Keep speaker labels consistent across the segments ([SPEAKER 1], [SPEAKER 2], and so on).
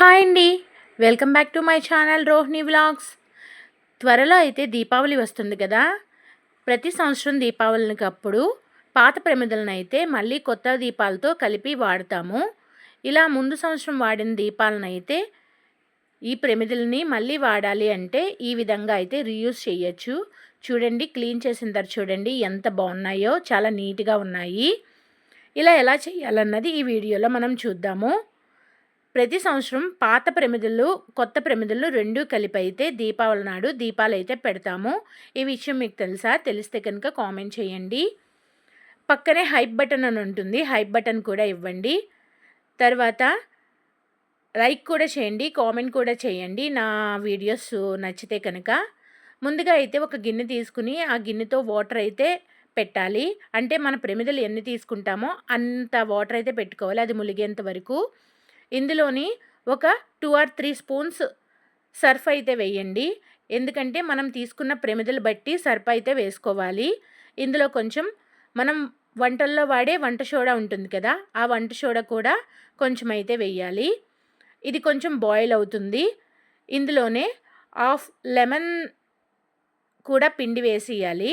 [SPEAKER 1] Hi అండి. Welcome back to my channel Rohini vlogs. త్వరలో అయితే దీపావళి వస్తుంది కదా? ప్రతి సంవత్సరం దీపావళికి అప్పుడు పాత ప్రమిదలను అయితే మళ్ళీ కొత్త దీపాలతో కలిపి వాడతాము. ఇలా ముందు సంవత్సరం వాడిన దీపాలను అయితే ఈ ప్రమిదలని మళ్ళీ వాడాలి అంటే ఈ విధంగా అయితే రీయూజ్ చేయొచ్చు. చూడండి క్లీన్ చేసిన తర్వాత చూడండి ఎంత బాగున్నాయో చాలా నీట్గా ఉన్నాయి. ఇలా ఎలా చేయాలన్నది ఈ వీడియోలో మనం చూద్దాము. ప్రతి సంవత్సరం పాత ప్రమిదలు కొత్త ప్రమిదలు రెండు కలిపి అయితే దీపావళి నాడు దీపాలు అయితే పెడతాము. ఈ విషయం మీకు తెలుసా? తెలిస్తే కనుక కామెంట్ చేయండి. పక్కనే హైప్ బటన్ అని ఉంటుంది. హైప్ బటన్ కూడా ఇవ్వండి. తర్వాత లైక్ కూడా చేయండి కామెంట్ కూడా చేయండి. నా వీడియోస్ నచ్చితే కనుక. ముందుగా అయితే ఒక గిన్నె తీసుకుని ఆ గిన్నెతో వాటర్ అయితే పెట్టాలి. అంటే మన ప్రమిదలు ఎన్ని తీసుకుంటామో అంత వాటర్ అయితే పెట్టుకోవాలి. అది ములిగేంత వరకు. ఇందులోని ఒక two or three spoons Surf అయితే వేయండి. ఎందుకంటే మనం తీసుకున్న ప్రమిదలు బట్టి సర్ఫ్ అయితే వేసుకోవాలి. ఇందులో కొంచెం మనం వంటల్లో వాడే వంట సోడా ఉంటుంది కదా ఆ వంట సోడా కూడా కొంచెం అయితే వేయాలి. ఇది కొంచెం బాయిల్ అవుతుంది. ఇందులోనే హాఫ్ లెమన్ కూడా పిండి వేసేయాలి.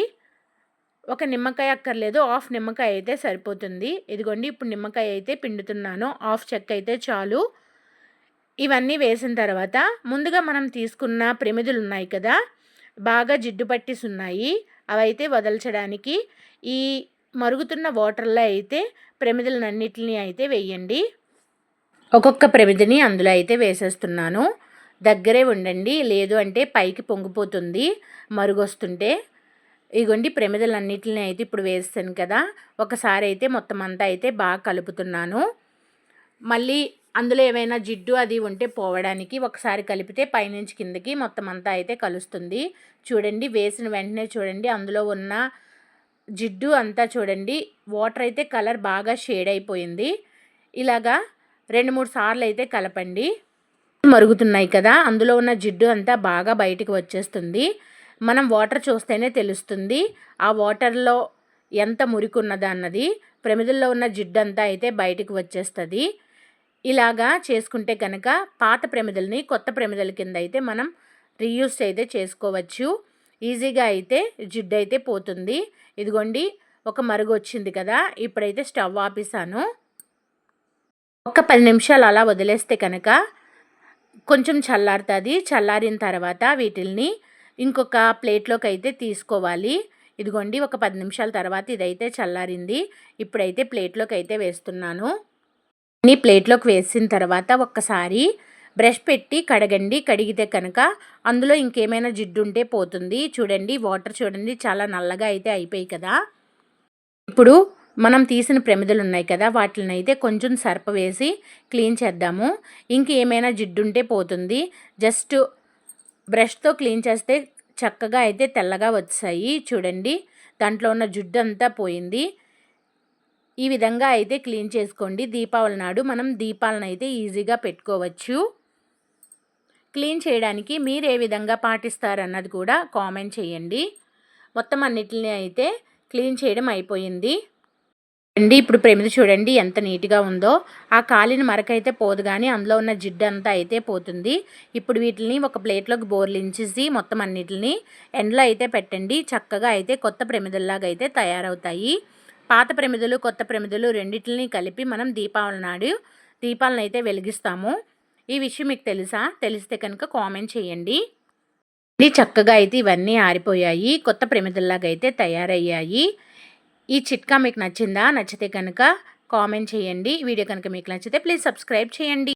[SPEAKER 1] ఒక నిమ్మకాయ అక్కర్లేదు. హాఫ్ నిమ్మకాయ అయితే సరిపోతుంది. ఇదిగోండి ఇప్పుడు నిమ్మకాయ అయితే పిండుతున్నాను. హాఫ్ చెక్క అయితే చాలు. ఇవన్నీ వేసిన తర్వాత ముందుగా మనం తీసుకున్న ప్రమిదులు ఉన్నాయి కదా బాగా జిడ్డు పట్టిస్ ఉన్నాయి. అవైతే వదల్చడానికి ఈ మరుగుతున్న వాటర్లో అయితే ప్రమిదలన్నిటిని అయితే వేయండి. ఒక్కొక్క ప్రమిదిని అందులో అయితే వేసేస్తున్నాను. దగ్గరే ఉండండి. లేదు అంటే పైకి పొంగిపోతుంది. మరుగొస్తుంటే ఇగోండి ప్రమిదలన్నిటిని అయితే ఇప్పుడు వేస్తాను కదా. ఒకసారి అయితే మొత్తం అంతా అయితే బాగా కలుపుతున్నాను. మళ్ళీ అందులో ఏమైనా జిడ్డు అది ఉంటే పోవడానికి ఒకసారి కలిపితే పైనుంచి కిందకి మొత్తం అంతా అయితే కలుస్తుంది. చూడండి వేసిన వెంటనే చూడండి అందులో ఉన్న జిడ్డు అంతా చూడండి వాటర్ అయితే కలర్ బాగా షేడ్ అయిపోయింది. ఇలాగా రెండు మూడు సార్లు అయితే కలపండి. మరుగుతున్నాయి కదా అందులో ఉన్న జిడ్డు అంతా బాగా బయటికి వచ్చేస్తుంది. మనం వాటర్ చూస్తేనే తెలుస్తుంది. ఆ వాటర్లో ఎంత మురికి ఉన్నదా అన్నది ప్రమిదల్లో ఉన్న జిడ్డంతా అయితే బయటకు వచ్చేస్తుంది. ఇలాగా చేసుకుంటే కనుక పాత ప్రమిదల్ని కొత్త ప్రమిదల కింద అయితే మనం రీయూస్ అయితే చేసుకోవచ్చు. ఈజీగా అయితే జిడ్డు అయితే పోతుంది. ఇదిగోండి ఒక మరుగు వచ్చింది కదా ఇప్పుడైతే స్టవ్ ఆపేసాను ఒక పది నిమిషాలు అలా వదిలేస్తే కనుక కొంచెం చల్లారుతుంది. చల్లారిన తర్వాత వీటిల్ని ఇంకొక ప్లేట్లోకి అయితే తీసుకోవాలి. ఇదిగోండి ఒక పది నిమిషాల తర్వాత ఇదైతే చల్లారింది. ఇప్పుడైతే ప్లేట్లోకి అయితే వేస్తున్నాను. అన్ని ప్లేట్లోకి వేసిన తర్వాత ఒక్కసారి బ్రష్ పెట్టి కడగండి. కడిగితే కనుక అందులో ఇంకేమైనా జిడ్డు ఉంటే పోతుంది. చూడండి వాటర్ చూడండి చాలా నల్లగా అయితే అయిపోయి కదా. ఇప్పుడు మనం తీసిన ప్రమిదలు ఉన్నాయి కదా వాటిని అయితే కొంచెం సర్ప వేసి క్లీన్ చేద్దాము. ఇంకేమైనా జిడ్డు ఉంటే పోతుంది. జస్ట్ బ్రష్తో క్లీన్ చేస్తే చక్కగా అయితే తెల్లగా వచ్చాయి. చూడండి దాంట్లో ఉన్న జుడ్డు అంతా పోయింది. ఈ విధంగా అయితే క్లీన్ చేసుకోండి. దీపావళి నాడు మనం దీపాలను అయితే ఈజీగా పెట్టుకోవచ్చు. క్లీన్ చేయడానికి మీరు ఏ విధంగా పాటిస్తారన్నది కూడా కామెంట్ చేయండి. మొత్తం అన్నిటిని అయితే క్లీన్ చేయడం అయిపోయింది. అండి ఇప్పుడు ప్రమిద చూడండి ఎంత నీట్గా ఉందో. ఆ కాలిన మరకైతే పోదు కానీ అందులో ఉన్న జిడ్డు అంతా అయితే పోతుంది. ఇప్పుడు వీటిని ఒక ప్లేట్లోకి బోర్లించేసి మొత్తం అన్నిటిని ఎండలో అయితే పెట్టండి. చక్కగా అయితే కొత్త ప్రమిదల్లాగా అయితే తయారవుతాయి. పాత ప్రమిదలు కొత్త ప్రమిదలు రెండింటిని కలిపి మనం దీపావళి నాడు దీపాలను అయితే వెలిగిస్తాము. ఈ విషయం మీకు తెలుసా? తెలిస్తే కనుక కామెంట్ చేయండి. చక్కగా అయితే ఇవన్నీ ఆరిపోయాయి. కొత్త ప్రమిదల్లాగా అయితే తయారయ్యాయి. ఈ చిట్కా మీకు నచ్చిందా? నచ్చితే కనుక కామెంట్ చేయండి. వీడియో కనుక మీకు నచ్చితే ప్లీజ్ సబ్స్క్రైబ్ చేయండి.